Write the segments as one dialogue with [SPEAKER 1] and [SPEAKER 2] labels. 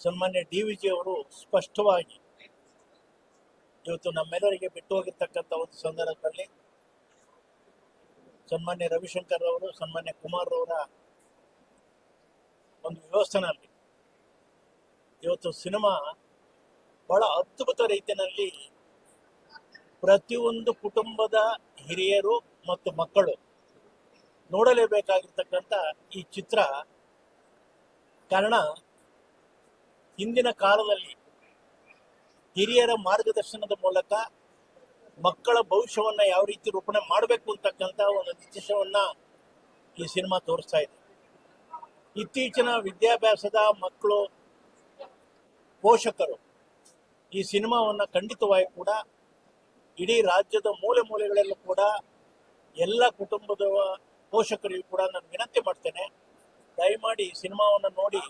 [SPEAKER 1] ಸನ್ಮಾನ್ಯ D V G ಅವರು ಸ್ಪಷ್ಟವಾಗಿ ಇವತ್ತು ನಮ್ಮೆಲ್ಲರಿಗೆ ಬಿಟ್ಟು ಹೋಗಿರ್ತಕ್ಕಂಥ ಒಂದು ಸಂದರ್ಭದಲ್ಲಿ ಸನ್ಮಾನ್ಯ ರವಿಶಂಕರ್ ಅವರು, ಸನ್ಮಾನ್ಯ ಕುಮಾರ್ ಅವರ ಒಂದು ವ್ಯವಸ್ಥೆನಲ್ಲಿ ಇವತ್ತು ಸಿನಿಮಾ ಬಹಳ ಅದ್ಭುತ ರೀತಿಯಲ್ಲಿ ಪ್ರತಿಯೊಂದು ಕುಟುಂಬದ ಹಿರಿಯರು ಮತ್ತು ಮಕ್ಕಳು ನೋಡಲೇಬೇಕಾಗಿರ್ತಕ್ಕಂಥ ಈ ಚಿತ್ರ ಕಾರಣ ಹಿಂದಿನ ಕಾಲದಲ್ಲಿ ಹಿರಿಯರ ಮಾರ್ಗದರ್ಶನದ ಮೂಲಕ ಮಕ್ಕಳ ಭವಿಷ್ಯವನ್ನ ಯಾವ ರೀತಿ ರೂಪಣೆ ಮಾಡಬೇಕು ಅಂತಕ್ಕಂಥ ಒಂದು ನಿರ್ದೇಶವನ್ನ ಈ ಸಿನಿಮಾ ತೋರಿಸ್ತಾ ಇದೆ. ಇತ್ತೀಚಿನ ವಿದ್ಯಾಭ್ಯಾಸದ ಮಕ್ಕಳು, ಪೋಷಕರು ಈ ಸಿನಿಮಾವನ್ನ ಖಂಡಿತವಾಗಿ ಕೂಡ ಇಡೀ ರಾಜ್ಯದ ಮೂಲೆ ಮೂಲೆಗಳಲ್ಲೂ ಕೂಡ ಎಲ್ಲ ಕುಟುಂಬದ ಪೋಷಕರಿಗೂ ಕೂಡ ನಾನು ವಿನಂತಿ ಮಾಡ್ತೇನೆ. ದಯಮಾಡಿ ಸಿನಿಮಾವನ್ನು ನೋಡಿ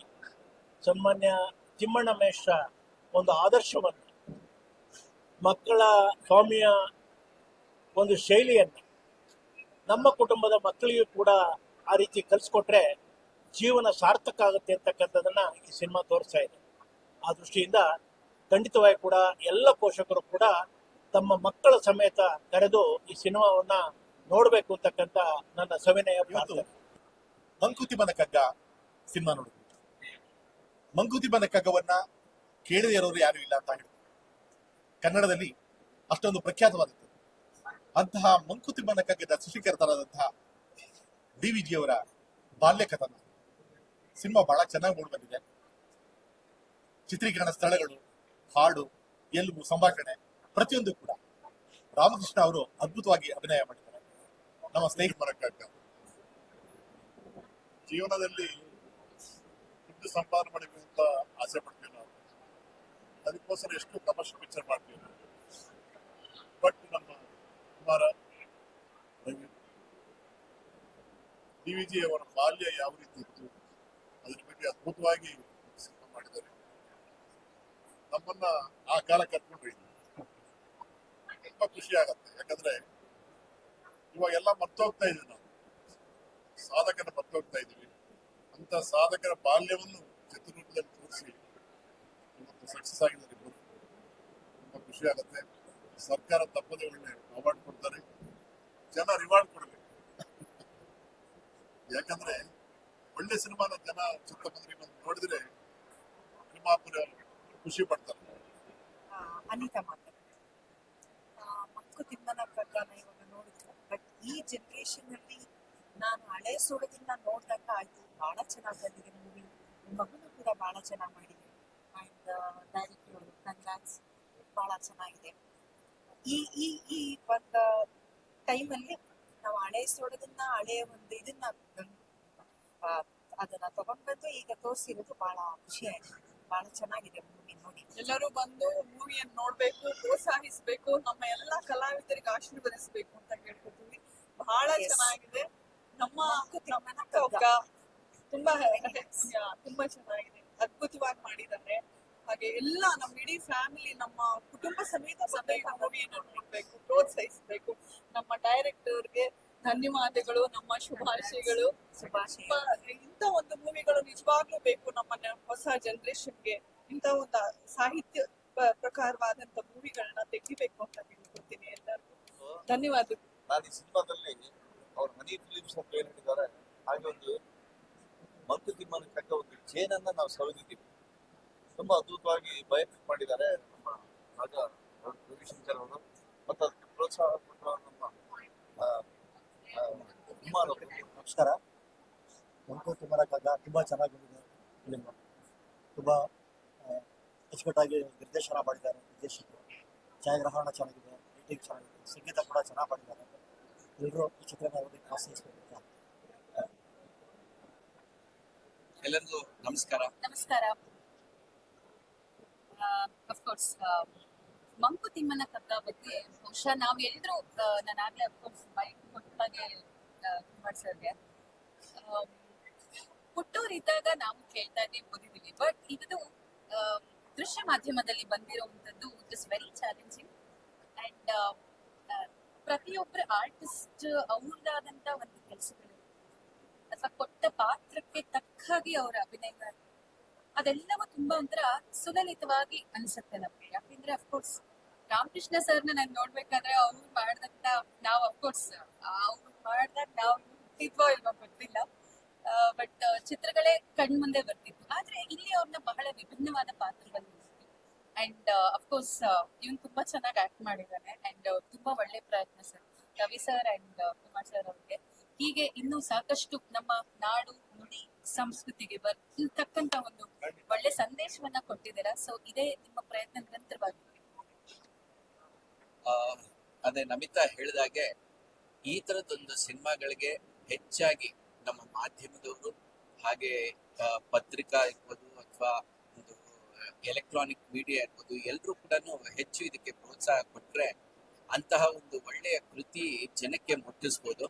[SPEAKER 1] ಸನ್ಮಾನ್ಯ ತಿಮ್ಮಣ್ಣ ಮೇಷ್ರ ಒಂದು ಆದರ್ಶವನ್ನು ಮಕ್ಕಳ ಸ್ವಾಮಿಯ ಒಂದು ಶೈಲಿಯನ್ನು ನಮ್ಮ ಕುಟುಂಬದ ಮಕ್ಕಳಿಗೂ ಕೂಡ ಆ ರೀತಿ ಕಲಿಸ್ಕೊಟ್ರೆ ಜೀವನ ಸಾರ್ಥಕ ಆಗುತ್ತೆ ಅಂತಕ್ಕಂಥದ್ದನ್ನ ಈ ಸಿನಿಮಾ ತೋರಿಸ್ತಾ ಇದೆ. ಆ ದೃಷ್ಟಿಯಿಂದ ಖಂಡಿತವಾಗಿ ಕೂಡ ಎಲ್ಲ ಪೋಷಕರು ಕೂಡ ತಮ್ಮ ಮಕ್ಕಳ ಸಮೇತ ಕರೆದು ಈ ಸಿನಿಮಾವನ್ನ ನೋಡಬೇಕು ಅಂತಕ್ಕಂಥ ನನ್ನ ಸವಿನಯ ಮಂಕುತಿ
[SPEAKER 2] ಮಂಕುತಿಮ್ಮನ ಕಗ್ಗ ಸಿನಿಮಾ ಮಂಕುತಿಮ್ಮನ ಕಗ್ಗವನ್ನ ಕೇಳದೇ ಇರೋರು ಯಾರು ಇಲ್ಲ ಅಂತ ಹೇಳಿದ್ರು. ಕನ್ನಡದಲ್ಲಿ ಅಷ್ಟೊಂದು ಪ್ರಖ್ಯಾತವಾದದ್ದು. ಅಂತಹ ಮಂಕುತಿಮ್ಮನ ಕಗ್ಗದ ಸೃಷ್ಟಿಕರ್ತರಾದಂತಹ ಡಿ ವಿ ಜಿಯವರ ಬಾಲ್ಯ ಕಥನ ಸಿನಿಮಾ ಬಹಳ ಚೆನ್ನಾಗಿ ಮೂಡಿ ಬಂದಿದೆ. ಚಿತ್ರೀಕರಣ ಸ್ಥಳಗಳು, ಹಾಡು, ಎಲ್ಬು, ಸಂಭಾಷಣೆ ಪ್ರತಿಯೊಂದು ಕೂಡ ರಾಮಕೃಷ್ಣ ಅವರು ಅದ್ಭುತವಾಗಿ ಅಭಿನಯ ಮಾಡಿದ್ದಾರೆ. ನಮ್ಮ ಸ್ನೇಹಿತರ ಕಗ್ಗ ಜೀವನದಲ್ಲಿ ದುಡ್ಡು ಸಂಪಾದನೆ ಮಾಡಬೇಕು ಅಂತ ಆಸೆ ಪಡ್ತೀವಿ ನಾವು. ಅದಕ್ಕೋಸ್ಕರ ಎಷ್ಟು ಕಮರ್ಷಿಯಲ್ ಪಿಕ್ಚರ್ ಮಾಡ್ತೀವಿ ನಾವು. ಬಟ್ ನಮ್ಮ ಕುಮಾರ ಡಿ ವಿ ಜಿ ಅವರ ಬಾಲ್ಯ ಯಾವ ರೀತಿ ಇತ್ತು, ಅದ್ರ ಬಗ್ಗೆ ಅದ್ಭುತವಾಗಿ ಸಿನಿಮಾ ಮಾಡಿದ್ದಾರೆ. ನಮ್ಮನ್ನ ಆ ಕಾಲ ಕರ್ಕೊಂಡ್ರಿ ತುಂಬಾ ಖುಷಿ ಆಗತ್ತೆ. ಯಾಕಂದ್ರೆ ಇವಾಗ ಎಲ್ಲ ಮರ್ತೋಗ್ತಾ ಇದೀವಿ ನಾವು. ಸಾಧಕನ ಮರ್ತೋಗ್ತಾ ಇದೀವಿ ಅಂತ ಸಾಧಕರ ಬಾಲ್ಯವನ್ನು ಸಕ್ಸಸ್ ಆಗಿದ್ದಾರೆ ಇಬ್ಬರು ತುಂಬಾ ಖುಷಿ ಆಗುತ್ತೆ ಸರ್ಕಾರ ತಪ್ಪದೇ ಒಳ್ಳೆ ಅವಾರ್ಡ್ ಕೊಡ್ತಾರೆ ಜನ ರಿವಾರ್ಡ್ ಕೊಡಬೇಕು ಯಾಕಂದ್ರೆ ಒಳ್ಳೆ ಸಿನಿಮಾನ ಜನ ಚಿತ್ರಮಂದಿರ ಬಂದು ನೋಡಿದ್ರೆ ನಿರ್ಮಾಪುರ ಖುಷಿ ಪಡ್ತಾರೆ
[SPEAKER 3] ಅನಿತಾ ಮಾತಾಡ್ತಾರೆ ಮಂಕುತಿಮ್ಮನ ಕಗ್ಗನ ಇವಾಗ ನೋಡಿದ್ರು ಬಟ್ ಈ ಜನರೇಷನ್ ಅಲ್ಲಿ ನಾನು ಹಳೆ ಸೋಡದಿಂದ ನೋಡ್ದಾಗ ಆಯ್ತು. ಬಹಳ ಚೆನ್ನಾಗಿ ಬಂದಿದೆ ಮೂವಿ ಮಗನು ಕೂಡ ಬಹಳ ಚೆನ್ನಾಗಿ ಮಾಡಿದೆ. ಅಂಡ್ ಡೈರೆಕ್ಟರ್ ಕಂಗ್ರಾಟ್ಸ್ ಬಹಳ ಚೆನ್ನಾಗಿದೆ. ಈ ಈ ಈ ಒಂದು ಟೈಮಲ್ಲಿ ನಾವು ಹಳೆ ಸೋಡದನ್ನ ಹಳೆಯ ಒಂದು ಇದನ್ನ ಅದನ್ನ ತಗೊಂಡ್ಬಂದು ಈಗ ತೋರಿಸಿರೋದು ಬಹಳ ಖುಷಿ ಆಯ್ತು. ಬಹಳ ಚೆನ್ನಾಗಿದೆ ಮೂವಿ ನೋಡಿ.
[SPEAKER 4] ಎಲ್ಲರೂ ಬಂದು ಮೂವಿಯನ್ನು ನೋಡ್ಬೇಕು ಪ್ರೋತ್ಸಾಹಿಸ್ಬೇಕು ನಮ್ಮ ಎಲ್ಲಾ ಕಲಾವಿದರಿಗೆ ಆಶೀರ್ವದಿಸ್ಬೇಕು ಅಂತ ಕೇಳ್ಕೊತೀವಿ. ಬಹಳ ಚೆನ್ನಾಗಿದೆ. ನಮ್ಮ ತುಂಬಾ. ತುಂಬಾ ಚೆನ್ನಾಗಿದೆ. ಅದ್ಭುತವಾಗಿ ಮಾಡಿದ್ದಾರೆ. ಹಾಗೆ ಎಲ್ಲ ನಮ್ಮ ಇಡೀ ಫ್ಯಾಮಿಲಿ ನಮ್ಮ ಕುಟುಂಬ ಸಮೇತ ಸಮೇತ ಮೂವಿಯನ್ನು ನೋಡ್ಬೇಕು ಪ್ರೋತ್ಸಾಹಿಸ್ಬೇಕು. ನಮ್ಮ ಡೈರೆಕ್ಟರ್ಗೆ ಧನ್ಯವಾದಗಳು ನಮ್ಮ ಶುಭಾಶಯಗಳು. ಇಂಥ ಒಂದು ಮೂವಿಗಳು ನಿಜವಾಗ್ಲೂ ಬೇಕು ನಮ್ಮ ಹೊಸ ಜನರೇಷನ್ಗೆ ಇಂಥ ಒಂದು ಸಾಹಿತ್ಯ ಪ್ರಕಾರವಾದಂತ ಮೂವಿಗಳನ್ನ ತೆಗಿಬೇಕು ಅಂತ ಕೇಳ್ಕೊತೀನಿ ಎಲ್ಲರಿಗೂ. ಧನ್ಯವಾದಗಳು.
[SPEAKER 5] ನಾನು ಈ ಸಿನಿಮಾದಲ್ಲಿ ಅವ್ರ ಮನಿ ಫಿಲಿಮ್ಸ್ ಅಂತ ಏನ್ ಹೇಳಿದ್ದಾರೆ. ಹಾಗೆ ಒಂದು ಮಂಕುತಿಮ್ಮನ ಕಗ್ಗ ಒಂದು ಚೇನನ್ನ ನಾವು ಸವಿದಿದ್ದೀವಿ. ತುಂಬಾ ಅದ್ಭುತವಾಗಿ ಬಯೋಪಿಕ್ ಮಾಡಿದ್ದಾರೆ ನಮ್ಮ ರಾಜ ರವಿಶಂಕರ್ ಅವರು ಮತ್ತು ಅದಕ್ಕೆ ಪ್ರೋತ್ಸಾಹ ಕೊಟ್ಟ ನಮ್ಮ ಕುಮಾರ್
[SPEAKER 6] ನಮಸ್ಕಾರ. ಮಂಕುತಿಮ್ಮನ ಕಗ್ಗ ತುಂಬ ಚೆನ್ನಾಗಿ ಬಂದಿದೆ ಫಿಲಿಮ್ ತುಂಬ ಅಚ್ಚುಕಟ್ಟಾಗಿ ನಿರ್ದೇಶನ ಮಾಡಿದ್ದಾರೆ ನಿರ್ದೇಶಕರು. ಛಾಯಾಗ್ರಹಣ ಚೆನ್ನಾಗಿದೆ ಎಡಿಟಿಂಗ್ ಚೆನ್ನಾಗಿದೆ, ಸಂಗೀತ ಕೂಡ ಚೆನ್ನಾಗಿ ಮಾಡಿದ್ದಾರೆ. ಎಲ್ಲರೂ ಈ ಚಿತ್ರನ ಓದಕ್ಕೆ ಆಶ್ರಯಿಸಬೇಕು ಅಂತ
[SPEAKER 7] ಎಲ್ಲರಿಗೂ ನಮಸ್ಕಾರ.
[SPEAKER 8] ನಮಸ್ಕಾರ. ಅಫ್ಕೋರ್ಸ್ ಮಂಕುತಿಮ್ಮನ ಕಗ್ಗ ಬಗ್ಗೆ ಬಹುಶಃ ನಾವೆಲ್ಲರೂ ನಾನು ಆಗ್ಲೇ ಅಫ್ಕೋರ್ಸ್ ಬೈಕ್ ಕೊಟ್ಟಾಗೆ ಸರ್ಗೆ ಹುಟ್ಟೂರಿದ್ದಾಗ ನಾವು ಕೇಳ್ತಾ ಇದ್ದೀವಿ ಓದಿದ್ದೀವಿ ಬಟ್ ಇದು ದೃಶ್ಯ ಮಾಧ್ಯಮದಲ್ಲಿ ಬಂದಿರುವಂಥದ್ದು it is very challenging and ಪ್ರತಿಯೊಬ್ಬರ ಆರ್ಟಿಸ್ಟ್ ಅವ್ರದ್ದಾದಂತ ಒಂದು ಕೆಲಸಗಳು ಅಥವಾ ಕೊಟ್ಟ ಪಾತ್ರಕ್ಕೆ ತಕ್ಕ ಹಾಗೆ ಅವರ ಅಭಿನಯ ಅದೆಲ್ಲವೂ ತುಂಬಾ ಒಂಥರ ಸುಲಲಿತವಾಗಿ ಅನ್ಸುತ್ತೆ ನಮ್ಗೆ. ಯಾಕಂದ್ರೆ ಅಫ್ಕೋರ್ಸ್ ರಾಮಕೃಷ್ಣ ಸರ್ನ ನಾನು ನೋಡ್ಬೇಕಾದ್ರೆ ಅವ್ರು ಮಾಡ್ದಂತ ನಾವ್ ಅಫ್ಕೋರ್ಸ್ ಅವ್ರು ಮಾಡ್ದಾಗ ನಾವು ಹುಟ್ಟಿದ್ವೋ ಇಲ್ವೋ ಗೊತ್ತಿಲ್ಲ. ಬಟ್ ಚಿತ್ರಗಳೇ ಕಣ್ಮುಂದೆ ಬರ್ತಿತ್ತು. ಆದ್ರೆ ಇಲ್ಲಿ ಅವ್ರನ್ನ ಬಹಳ ವಿಭಿನ್ನವಾದ ಪಾತ್ರದಲ್ಲಿ ಅಂಡ್ ಅಫ್ಕೋರ್ಸ್ ಇವನ್ ತುಂಬಾ ಚೆನ್ನಾಗಿ ಆಕ್ಟ್ ಮಾಡಿದ್ದಾನೆ. ಅಂಡ್ ತುಂಬಾ ಒಳ್ಳೆ ಪ್ರಯತ್ನ sir. Ravi sir and Kumar sir ಅವ್ರಿಗೆ. ಹೀಗೆ ಇನ್ನೂ ಸಾಕಷ್ಟು ನಮ್ಮ ನಾಡು, ನುಡಿ, ಸಂಸ್ಕೃತಿಗೆ ಬರ್ತಕ್ಕಂತ ಒಂದು ಒಳ್ಳೆ ಸಂದೇಶವನ್ನ ಕೊಟ್ಟಿದ್ದೀರಾ. ಸೊ ಇದೇ ನಿಮ್ಮ ಪ್ರಯತ್ನ ನಿರಂತರವಾಗಿ
[SPEAKER 7] ಅದೇ ನಮಿತಾ ಹೇಳಿದಾಗೆ ಈ ತರದೊಂದು ಸಿನಿಮಾಗಳಿಗೆ ಹೆಚ್ಚಾಗಿ ನಮ್ಮ ಮಾಧ್ಯಮದವರು ಹಾಗೆ ಪತ್ರಿಕಾ ಇರ್ಬೋದು ಅಥವಾ ಒಂದು ಎಲೆಕ್ಟ್ರಾನಿಕ್ ಮೀಡಿಯಾ ಇರ್ಬೋದು ಎಲ್ಲರೂ ಕೂಡ ಹೆಚ್ಚು ಇದಕ್ಕೆ ಪ್ರೋತ್ಸಾಹ ಕೊಟ್ರೆ ಅಂತಹ ಒಂದು ಒಳ್ಳೆಯ ಕೃತಿ ಜನಕ್ಕೆ ಮುಟ್ಟಿಸ್ಬೋದು.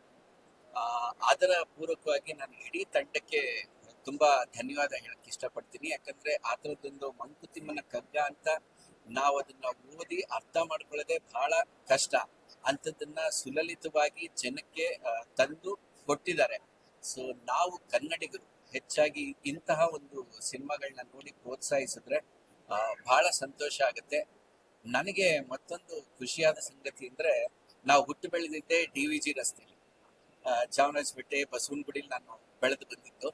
[SPEAKER 7] ಅದರ ಪೂರ್ವಕವಾಗಿ ನಾನು ಇಡೀ ತಂಡಕ್ಕೆ ತುಂಬಾ ಧನ್ಯವಾದ ಹೇಳಕ್ ಇಷ್ಟಪಡ್ತೀನಿ. ಯಾಕಂದ್ರೆ ಆ ಥರದ್ದೊಂದು ಮಂಕುತಿಮ್ಮನ ಕಗ್ಗ ಅಂತ ನಾವು ಅದನ್ನ ಓದಿ ಅರ್ಥ ಮಾಡ್ಕೊಳ್ಳೋದೇ ಬಹಳ ಕಷ್ಟ. ಅಂಥದ್ದನ್ನ ಸುಲಲಿತವಾಗಿ ಜನಕ್ಕೆ ತಂದು ಕೊಟ್ಟಿದ್ದಾರೆ. ಸೊ ನಾವು ಕನ್ನಡಿಗರು ಹೆಚ್ಚಾಗಿ ಇಂತಹ ಒಂದು ಸಿನಿಮಾಗಳನ್ನ ನೋಡಿ ಪ್ರೋತ್ಸಾಹಿಸಿದ್ರೆ ಬಹಳ ಸಂತೋಷ ಆಗುತ್ತೆ. ನನಗೆ ಮತ್ತೊಂದು ಖುಷಿಯಾದ ಸಂಗತಿ ಅಂದ್ರೆ, ನಾವು ಹುಟ್ಟು ಬೆಳೆದಿದ್ದೆ ಡಿ ವಿ ಜಿ ರಸ್ತೆಯಲ್ಲಿ ಚಾಮರಾಜಪೇಟೆ ಬಸವನಗುಡಿಲಿ ನಾನು ಬೆಳೆದು ಬಂದಿದ್ದು.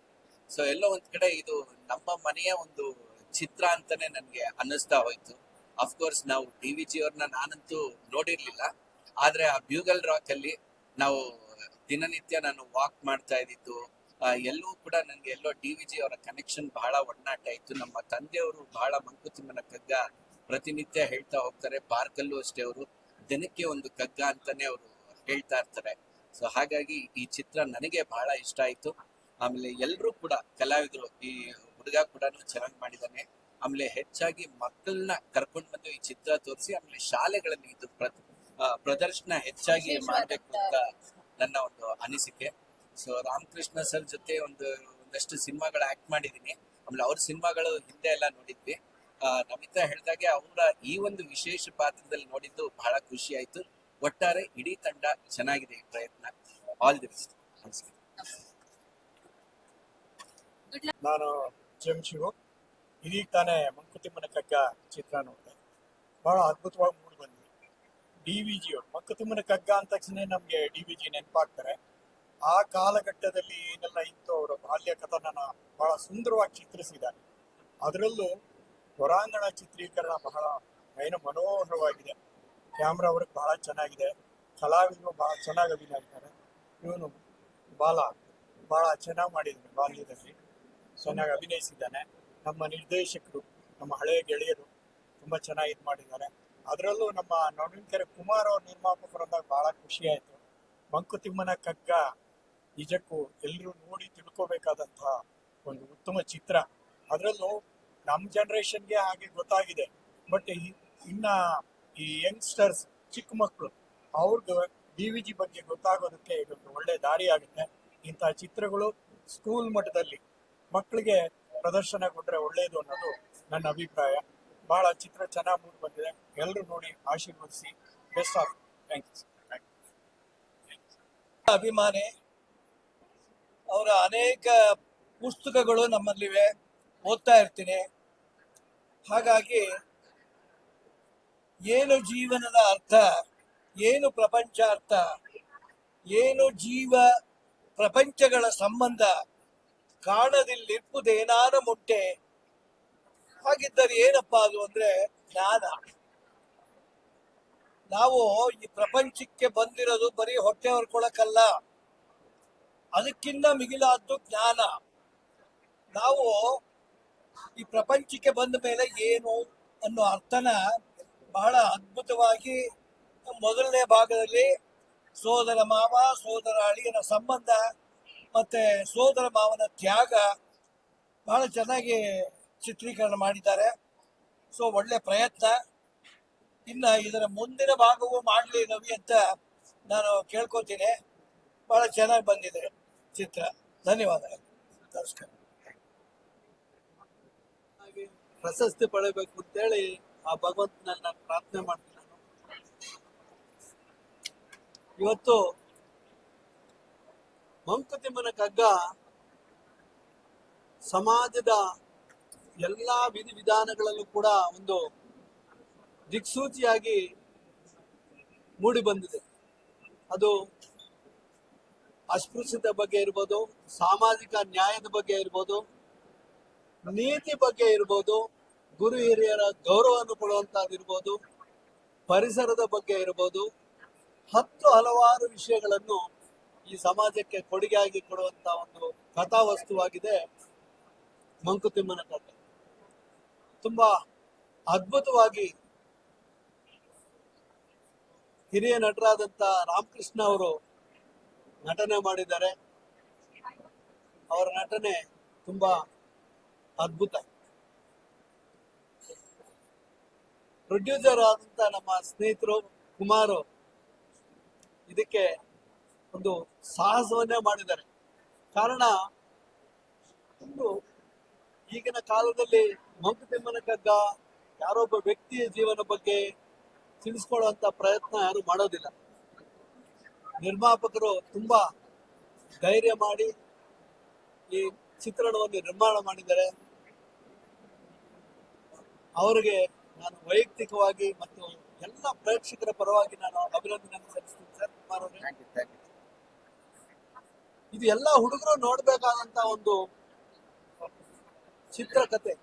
[SPEAKER 7] ಸೊ ಎಲ್ಲೋ ಒಂದ್ ಕಡೆ ಇದು ನಮ್ಮ ಮನೆಯ ಒಂದು ಚಿತ್ರ ಅಂತಾನೆ ನನ್ಗೆ ಅನ್ನಿಸ್ತಾ ಹೋಯ್ತು. ಅಫ್ಕೋರ್ಸ್ ನಾವು ಡಿ ವಿ ಜಿ ಅವ್ರನ್ನ ನಾನಂತೂ ನೋಡಿರ್ಲಿಲ್ಲ. ಆದ್ರೆ ಆ ಬ್ಯೂಗಲ್ ರಾಕ್ ಅಲ್ಲಿ ನಾವು ದಿನನಿತ್ಯ ನಾನು ವಾಕ್ ಮಾಡ್ತಾ ಇದ್ದಿದ್ದು. ಎಲ್ಲೂ ಕೂಡ ನನಗೆ ಎಲ್ಲೋ ಡಿ ವಿ ಜಿ ಅವರ ಕನೆಕ್ಷನ್ ಬಹಳ ಒಡನಾಟ ಇತ್ತು ನಮ್ಮ ತಂದೆಯವರು ಬಹಳ ಮಂಕುತಿಮ್ಮನ ಕಗ್ಗ ಪ್ರತಿನಿತ್ಯ ಹೇಳ್ತಾ ಹೋಗ್ತಾರೆ. ಪಾರ್ಕಲ್ಲೂ ಅಷ್ಟೇ ಅವರು. ದಿನಕ್ಕೆ ಒಂದು ಕಗ್ಗ ಅಂತಾನೆ ಅವರು ಹೇಳ್ತಾ ಇರ್ತಾರೆ. ಸೊ ಹಾಗಾಗಿ ಈ ಚಿತ್ರ ನನಗೆ ಬಹಳ ಇಷ್ಟ ಆಯ್ತು. ಆಮೇಲೆ ಎಲ್ಲರೂ ಕೂಡ ಕಲಾವಿದರು ಈ ಹುಡುಗ ಕೂಡ ಚೆನ್ನಾಗಿ ಮಾಡಿದ್ದಾನೆ ಆಮೇಲೆ ಹೆಚ್ಚಾಗಿ ಮಕ್ಕಳನ್ನ ಕರ್ಕೊಂಡು ಬಂದು ಈ ಚಿತ್ರ ತೋರಿಸಿ ಆಮೇಲೆ ಶಾಲೆಗಳಲ್ಲಿ ಇದು ಪ್ರ- ಪ್ರದರ್ಶನ ಹೆಚ್ಚಾಗಿ ಮಾಡಬೇಕು ಅಂತ ನನ್ನ ಒಂದು ಅನಿಸಿಕೆ. ಸೊ ರಾಮಕೃಷ್ಣ ಸರ್ ಜೊತೆ ಒಂದು ಒಂದಷ್ಟು ಸಿನಿಮಾಗಳು ಆಕ್ಟ್ ಮಾಡಿದ್ದೀನಿ ಆಮೇಲೆ ಅವ್ರ ಸಿನಿಮಾಗಳು ಹಿಂದೆ ಎಲ್ಲ ನೋಡಿದ್ವಿ. ಆ, ನಮಿತಾ ಹೇಳಿದಾಗೆ ಅವರ ಈ ಒಂದು ವಿಶೇಷ ಪಾತ್ರದಲ್ಲಿ ನೋಡಿದ್ದು ಬಹಳ ಖುಷಿ ಆಯ್ತು. ಒಟ್ಟಾರೆ ಇಡೀ ತಂಡ ಚೆನ್ನಾಗಿದೆ ಈ ಪ್ರಯತ್ನ. ಆಲ್ ದಿ ಬೆಸ್ಟ್ ನಮಸ್ಕಾರ
[SPEAKER 6] ನಾನು ಜಂಶಿವು ಇದೀಗ ತಾನೇ ಮಂಕುತಿಮ್ಮನ ಕಗ್ಗ ಚಿತ್ರ ನೋಡಿದೆ. ಬಹಳ ಅದ್ಭುತವಾಗಿ ಮೂಡಿ ಬಂದಿದೆ. ಡಿ ವಿ ಜಿ ಅವರು. ಮಂಕುತಿಮ್ಮನ ಕಗ್ಗ ಅಂದ ತಕ್ಷಣ ನಮಗೆ ಡಿ ವಿ ಜಿ ನೆನಪಾಗ್ತಾರೆ. ಆ ಕಾಲಘಟ್ಟದಲ್ಲಿ ಏನೆಲ್ಲ ಇತ್ತು ಅವರ ಬಾಲ್ಯ ಕಥನನ ಬಹಳ ಸುಂದರವಾಗಿ ಚಿತ್ರಿಸಿದ್ದಾರೆ. ಅದರಲ್ಲೂ ಹೊರಾಂಗಣ ಚಿತ್ರೀಕರಣ ಬಹಳ ಏನು ಮನೋಹರವಾಗಿದೆ. ಕ್ಯಾಮ್ರಾ ವರ್ಕ್ ಬಹಳ ಚೆನ್ನಾಗಿದೆ. ಕಲಾವಿದರು ಬಹಳ ಚೆನ್ನಾಗಿ ಅಭಿನಯಿಸಿದ್ದಾರೆ. ಇವನು ಬಾಲ, ಬಹಳ ಚೆನ್ನಾಗಿ ಮಾಡಿದ್ದಾನೆ ಬಾಲ್ಯದಲ್ಲಿ. ಚೆನ್ನಾಗಿ ಅಭಿನಯಿಸಿದ್ದಾನೆ. ನಮ್ಮ ನಿರ್ದೇಶಕರು, ನಮ್ಮ ಹಳೆಯ ಗೆಳೆಯರು ತುಂಬ ಚೆನ್ನಾಗಿ ಇದು ಮಾಡಿದ್ದಾರೆ. ಅದರಲ್ಲೂ ನಮ್ಮ ನವೀನ್ಕೆರೆ ಕುಮಾರ್ ಅವ್ರ ನಿರ್ಮಾಪಕರು ಅಂದಾಗ ಬಹಳ ಖುಷಿ ಆಯಿತು. ಮಂಕುತಿಮ್ಮನ ಕಗ್ಗ ನಿಜಕ್ಕೂ ಎಲ್ಲರೂ ನೋಡಿ ತಿಳ್ಕೋಬೇಕಾದಂತಹ ಒಂದು ಉತ್ತಮ ಚಿತ್ರ. ಅದರಲ್ಲೂ ನಮ್ಮ ಜನ್ರೇಷನ್ಗೆ ಹಾಗೆ ಗೊತ್ತಾಗಿದೆ. ಬಟ್ ಇನ್ನ ಈ ಯಂಗ್ಸ್ಟರ್ಸ್ ಚಿಕ್ಕ ಮಕ್ಕಳು ಅವ್ರದ್ದು ಡಿ ವಿ ಜಿ ಬಗ್ಗೆ ಗೊತ್ತಾಗೋದಕ್ಕೆ ಇದೊಂದು ಒಳ್ಳೆ ದಾರಿ ಆಗುತ್ತೆ. ಇಂತಹ ಚಿತ್ರಗಳು ಸ್ಕೂಲ್ ಮಟ್ಟದಲ್ಲಿ ಮಕ್ಕಳಿಗೆ ಪ್ರದರ್ಶನ ಕೊಟ್ಟರೆ ಒಳ್ಳೆಯದು ಅನ್ನೋದು ನನ್ನ ಅಭಿಪ್ರಾಯ. ಬಹಳ ಚಿತ್ರ ಚೆನ್ನಾಗಿ ಮೂಡಿ ಬಂದಿದೆ. ಎಲ್ಲರೂ ನೋಡಿ ಆಶೀರ್ವದಿಸಿ. ಬೆಸ್ಟ್ ಆಫ್ ಥ್ಯಾಂಕ್ ಯು
[SPEAKER 9] ಅಭಿಮಾನಿ, ಅವರ ಅನೇಕ ಪುಸ್ತಕಗಳು ನಮ್ಮಲ್ಲಿವೆ. ಓದ್ತಾ ಇರ್ತೀನಿ. ಹಾಗಾಗಿ ಏನು ಜೀವನದ ಅರ್ಥ? ಏನು ಪ್ರಪಂಚ ಅರ್ಥ? ಏನು ಜೀವ ಪ್ರಪಂಚಗಳ ಸಂಬಂಧ? ಕಾಣದಿಲ್ಲಿಪ್ಪುದೇನಾನ ಮುಟ್ಟೆ? ಹಾಗಿದ್ದರೆ ಏನಪ್ಪಾ ಅದು ಅಂದ್ರೆ ಜ್ಞಾನ. ನಾವು ಈ ಪ್ರಪಂಚಕ್ಕೆ ಬಂದಿರೋದು ಬರೀ ಹೊಟ್ಟೆ ಹೊರ್ಕೊಳಕಲ್ಲ. ಅದಕ್ಕಿಂತ ಮಿಗಿಲಾದ್ದು ಜ್ಞಾನ. ನಾವು ಈ ಪ್ರಪಂಚಕ್ಕೆ ಬಂದ ಮೇಲೆ ಏನು ಅನ್ನೋ ಅರ್ಥನ ಬಹಳ ಅದ್ಭುತವಾಗಿ ಮೊದಲನೇ ಭಾಗದಲ್ಲಿ ಸೋದರ ಮಾವ, ಸೋದರ ಅಳಿಯನ ಸಂಬಂಧ ಮತ್ತೆ ಸೋದರ ಮಾವನ ತ್ಯಾಗ ಬಹಳ ಚೆನ್ನಾಗಿ ಚಿತ್ರೀಕರಣ ಮಾಡಿದ್ದಾರೆ. ಸೊ ಒಳ್ಳೆ ಪ್ರಯತ್ನ. ಇನ್ನ ಇದರ ಮುಂದಿನ ಭಾಗವೂ ಮಾಡಲಿ ರವಿ ಅಂತ ನಾನು ಕೇಳ್ಕೊತೀನಿ. ಬಹಳ ಚೆನ್ನಾಗಿ ಬಂದಿದೆ ಚಿತ್ರ. ಧನ್ಯವಾದಗಳು. ನಮಸ್ಕಾರ.
[SPEAKER 10] ಪ್ರಶಸ್ತಿ ಪಡೆಯಬೇಕು ಅಂತೇಳಿ ಆ ಭಗವಂತನಲ್ಲಿ ನಾನು ಪ್ರಾರ್ಥನೆ ಮಾಡ್ತೀನಿ ನಾನು. ಇವತ್ತು ಮಂಕುತಿಮ್ಮನ ಕಗ್ಗ ಸಮಾಜದ ಎಲ್ಲಾ ವಿಧಿವಿಧಾನಗಳಲ್ಲೂ ಕೂಡ ಒಂದು ದಿಕ್ಸೂಚಿಯಾಗಿ ಮೂಡಿ ಬಂದಿದೆ. ಅದು ಅಸ್ಪೃಶ್ಯತೆ ಬಗ್ಗೆ ಇರ್ಬೋದು, ಸಾಮಾಜಿಕ ನ್ಯಾಯದ ಬಗ್ಗೆ ಇರ್ಬೋದು, ನೀತಿ ಬಗ್ಗೆ ಇರ್ಬೋದು ಗುರು ಹಿರಿಯರ ಗೌರವವನ್ನು ಕೊಡುವಂತಹದ್ದಿರ್ಬೋದು, ಪರಿಸರದ ಬಗ್ಗೆ ಇರ್ಬೋದು, ಹತ್ತು ಹಲವಾರು ವಿಷಯಗಳನ್ನು ಈ ಸಮಾಜಕ್ಕೆ ಕೊಡುಗೆಯಾಗಿ ಕೊಡುವಂತ ಒಂದು ಕಥಾವಸ್ತುವಾಗಿದೆ ಮಂಕುತಿಮ್ಮನ ಕಥೆ ತುಂಬಾ ಅದ್ಭುತವಾಗಿ ಹಿರಿಯ ನಟರಾದಂತ ರಾಮಕೃಷ್ಣ ಅವರು ನಟನೆ ಮಾಡಿದ್ದಾರೆ. ಅವರ ನಟನೆ ತುಂಬಾ ಅದ್ಭುತ. ಪ್ರೊಡ್ಯೂಸರ್ ಆದಂತ ನಮ್ಮ ಸ್ನೇಹಿತರು, ಕುಮಾರ್, ಇದಕ್ಕೆ ಒಂದು ಸಾಹಸವನ್ನೇ ಮಾಡಿದ್ದಾರೆ. ಕಾರಣ, ಒಂದು ಈಗಿನ ಕಾಲದಲ್ಲಿ ಮಂಕುತಿಮ್ಮನ ಕಗ್ಗ ಯಾರೊಬ್ಬ ವ್ಯಕ್ತಿಯ ಜೀವನ ಬಗ್ಗೆ ತಿಳಿಸ್ಕೊಳ್ಳುವಂತ ಪ್ರಯತ್ನ ಯಾರು ಮಾಡೋದಿಲ್ಲ. ನಿರ್ಮಾಪಕರು ತುಂಬಾ ಧೈರ್ಯ ಮಾಡಿ ಈ ಚಿತ್ರಣವನ್ನು ನಿರ್ಮಾಣ ಮಾಡಿದ್ದಾರೆ. ಅವರಿಗೆ ನಾನು ವೈಯಕ್ತಿಕವಾಗಿ ಮತ್ತು ಎಲ್ಲ ಪ್ರೇಕ್ಷಕರ ಪರವಾಗಿ ನಾನು ಅಭಿನಂದನೆ ಸಲ್ಲಿಸ್ತೀನಿ ಸರ್ ಕುಮಾರ್ ಅವರೇ. ಇದು ಎಲ್ಲ ಹುಡುಗರು ನೋಡ್ಬೇಕಾದಂತ ಒಂದು ಚಿತ್ರಕತೆ.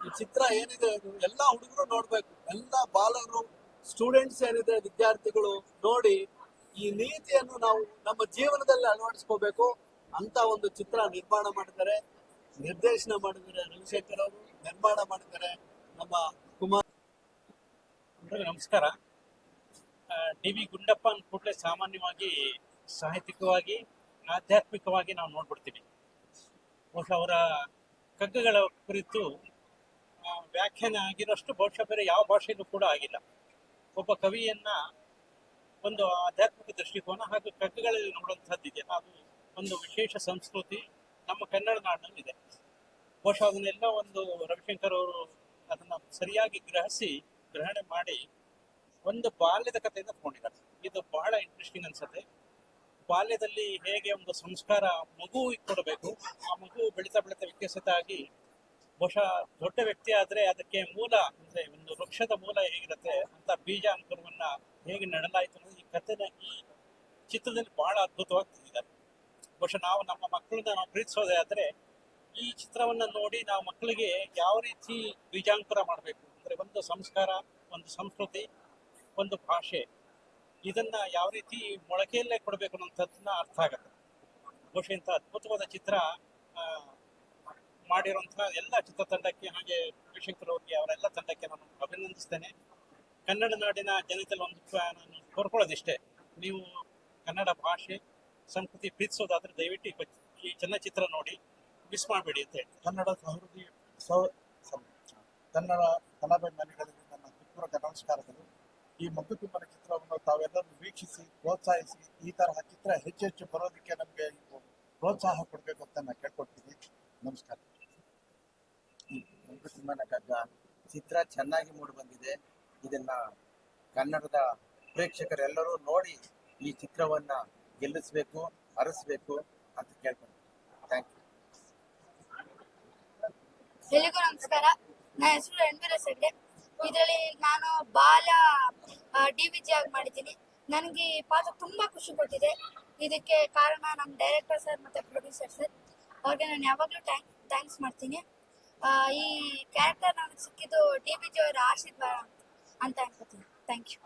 [SPEAKER 10] ಈ ಚಿತ್ರ ಏನಿದೆ ಎಲ್ಲ ಹುಡುಗರು ನೋಡ್ಬೇಕು. ಎಲ್ಲ ಬಾಲಕರು ಸ್ಟೂಡೆಂಟ್ಸ್ ಏನಿದೆ ವಿದ್ಯಾರ್ಥಿಗಳು ನೋಡಿ ಈ ನೀತಿಯನ್ನು ನಾವು ನಮ್ಮ ಜೀವನದಲ್ಲಿ ಅಳವಡಿಸ್ಕೋಬೇಕು ಅಂತ ಒಂದು ಚಿತ್ರ ನಿರ್ಮಾಣ ಮಾಡಿದ್ದಾರೆ. ನಿರ್ದೇಶನ ಮಾಡಿದ್ದಾರೆ ರವಿಶಂಕರ್ ಅವರು ನಿರ್ಮಾಣ ಮಾಡಿದ್ದಾರೆ ನಮ್ಮ
[SPEAKER 11] ನಮಸ್ಕಾರ. ಡಿ ವಿ ಗುಂಡಪ್ಪ ಅಂದ್ಕೂಡ್ಲೆ ಸಾಮಾನ್ಯವಾಗಿ, ಸಾಹಿತ್ಯಿಕವಾಗಿ, ಆಧ್ಯಾತ್ಮಿಕವಾಗಿ ನಾವು ನೋಡ್ಬಿಡ್ತೀವಿ. ಬಹುಶಃ ಅವರ ಕಗ್ಗಗಳ ಕುರಿತು ವ್ಯಾಖ್ಯಾನ ಆಗಿರೋಷ್ಟು ಬಹುಶಃ ಬೇರೆ ಯಾವ ಭಾಷೆಯಲ್ಲೂ ಕೂಡ ಆಗಿಲ್ಲ. ಒಬ್ಬ ಕವಿಯನ್ನ ಒಂದು ಆಧ್ಯಾತ್ಮಿಕ ದೃಷ್ಟಿಕೋನ ಹಾಗೂ ಕಗ್ಗಗಳಲ್ಲಿ ನೋಡುವಂಥದ್ದು ಇದೆ. ಅದು ಒಂದು ವಿಶೇಷ ಸಂಸ್ಕೃತಿ ನಮ್ಮ ಕನ್ನಡ ನಾಡಿನಲ್ಲಿ ಇದೆ. ಬಹುಶಃ ಅದನ್ನೆಲ್ಲ ಒಂದು ರವಿಶಂಕರ್ ಅವರು ಅದನ್ನ ಸರಿಯಾಗಿ ಗ್ರಹಿಸಿ ಗ್ರಹಣೆ ಮಾಡಿ ಒಂದು ಬಾಲ್ಯದ ಕಥೆಯಿಂದ ತಗೊಂಡಿದ್ದಾರೆ. ಇದು ಬಹಳ ಇಂಟ್ರೆಸ್ಟಿಂಗ್ ಅನ್ಸುತ್ತೆ. ಬಾಲ್ಯದಲ್ಲಿ ಹೇಗೆ ಒಂದು ಸಂಸ್ಕಾರ ಮಗು ಕೊಡಬೇಕು ಆ ಮಗು ಬೆಳೀತಾ ಬೆಳೀತಾ ವಿಕಸಿತ ಆಗಿ ಬಹುಶಃ ದೊಡ್ಡ ವ್ಯಕ್ತಿ ಆದ್ರೆ ಅದಕ್ಕೆ ಮೂಲ ಅಂದ್ರೆ ಒಂದು ವೃಕ್ಷದ ಮೂಲ ಹೇಗಿರುತ್ತೆ ಅಂತ ಬೀಜ ಅನುಕೂಲವನ್ನ ಹೇಗೆ ನೆಡಲಾಯಿತು ಅನ್ನೋದು ಈ ಕಥೆನ ಈ ಚಿತ್ರದಲ್ಲಿ ಬಹಳ ಅದ್ಭುತವಾಗಿ ತಂದಿದ್ದಾರೆ ಬಹುಶಃ ನಾವು ನಮ್ಮ ಮಕ್ಕಳನ್ನ ನಾವು ಪ್ರೀತಿಸೋದೇ ಆದ್ರೆ ಈ ಚಿತ್ರವನ್ನ ನೋಡಿ ನಾವು ಮಕ್ಕಳಿಗೆ ಯಾವ ರೀತಿ ಬೀಜಾಂಕುರ ಮಾಡಬೇಕು ಅಂದ್ರೆ ಒಂದು ಸಂಸ್ಕಾರ, ಒಂದು ಸಂಸ್ಕೃತಿ, ಒಂದು ಭಾಷೆ. ಇದನ್ನ ಯಾವ ರೀತಿ ಮೊಳಕೆಯಲ್ಲೇ ಕೊಡಬೇಕು ಅನ್ನೋಂಥದ್ದನ್ನ ಅರ್ಥ ಆಗುತ್ತೆ. ಬಹುಶಃ ಇಂಥ ಅದ್ಭುತವಾದ ಚಿತ್ರ ಮಾಡಿರುವಂತಹ ಎಲ್ಲ ಚಿತ್ರತಂಡಕ್ಕೆ, ಹಾಗೆ ರವಿಶಂಕರ್ ಅವರಿಗೆ ಅವರೆಲ್ಲ ತಂಡಕ್ಕೆ ನಾನು ಅಭಿನಂದಿಸ್ತೇನೆ. ಕನ್ನಡ ನಾಡಿನ ಜನತೆಯಲ್ಲಿ ಒಂದು ನಾನು ಕೋರ್ಕೊಳ್ಳೋದಿಷ್ಟೇ. ನೀವು ಕನ್ನಡ ಭಾಷೆ, ಸಂಸ್ಕೃತಿ ಪ್ರೀತಿಸೋದಾದ್ರೆ ದಯವಿಟ್ಟು ಈ ಚಲನಚಿತ್ರ ನೋಡಿ, ಮಿಸ್ ಮಾಡಬೇಡಿ ಅಂತ ಹೇಳಿ.
[SPEAKER 12] ಕನ್ನಡ ಸಹೃದಯ ಸೌ ಕನ್ನಡ ಕಲಾಭಿಮಾನಿಗಳಿಗೆ ನನ್ನ ಕಿತ್ತೂರ ನಮಸ್ಕಾರಗಳು. ಈ ಮಂಕುತಿಮ್ಮನ ಚಿತ್ರವನ್ನು ತಾವೆಲ್ಲರೂ ವೀಕ್ಷಿಸಿ, ಪ್ರೋತ್ಸಾಹಿಸಿ, ಈ ತರಹ ಚಿತ್ರ ಹೆಚ್ಚೆಚ್ಚು ಹೆಚ್ಚು ಬರೋದಕ್ಕೆ ನಮಗೆ ಪ್ರೋತ್ಸಾಹ ಕೊಡಬೇಕು ಅಂತ ನಾನು ಕೇಳ್ಕೊಡ್ತೀನಿ ನಮಸ್ಕಾರ.
[SPEAKER 13] ಈ ತುಂಬನ ಕಗ್ಗ ಚಿತ್ರ ಚೆನ್ನಾಗಿ ಮೂಡಿ ಬಂದಿದೆ. ಇದನ್ನ ಕನ್ನಡದ ಪ್ರೇಕ್ಷಕರೆಲ್ಲರೂ ನೋಡಿ ಈ ಚಿತ್ರವನ್ನ ಗೆಲ್ಲಿಸ್ಬೇಕು ಹರಿಸ್ಬೇಕು ಅಂತ ಕೇಳ್ಕೊಂಡು ಥ್ಯಾಂಕ್ ಯು
[SPEAKER 14] ಎಲ್ಲಿಗೂ ನಮಸ್ಕಾರ. ನನ್ನ ಹೆಸರು ರಣವೀರ ಹೆಗ್ಡೆ ಇದರಲ್ಲಿ ನಾನು ಬಾಲ ಡಿ ವಿ ಜಿ ಆಗಿ ಮಾಡಿದ್ದೀನಿ. ನನಗೆ ಈ ಪಾತ್ರ ತುಂಬಾ ಖುಷಿ ಕೊಟ್ಟಿದೆ. ಇದಕ್ಕೆ ಕಾರಣ ನಮ್ಮ ಡೈರೆಕ್ಟರ್ ಸರ್ ಮತ್ತೆ ಪ್ರೊಡ್ಯೂಸರ್ ಸರ್. ಅವ್ರಿಗೆ ನಾನು ಯಾವಾಗಲೂ ಥ್ಯಾಂಕ್, ಥ್ಯಾಂಕ್ಸ್ ಮಾಡ್ತೀನಿ. ಈ ಕ್ಯಾರೆಕ್ಟರ್ ನನಗೆ ಸಿಕ್ಕಿದ್ದು ಡಿ ವಿ ಜಿ ಅವರ ಆಶೀರ್ವಾದ ಅಂತ ಅನ್ಕೋತೀನಿ. Thank you.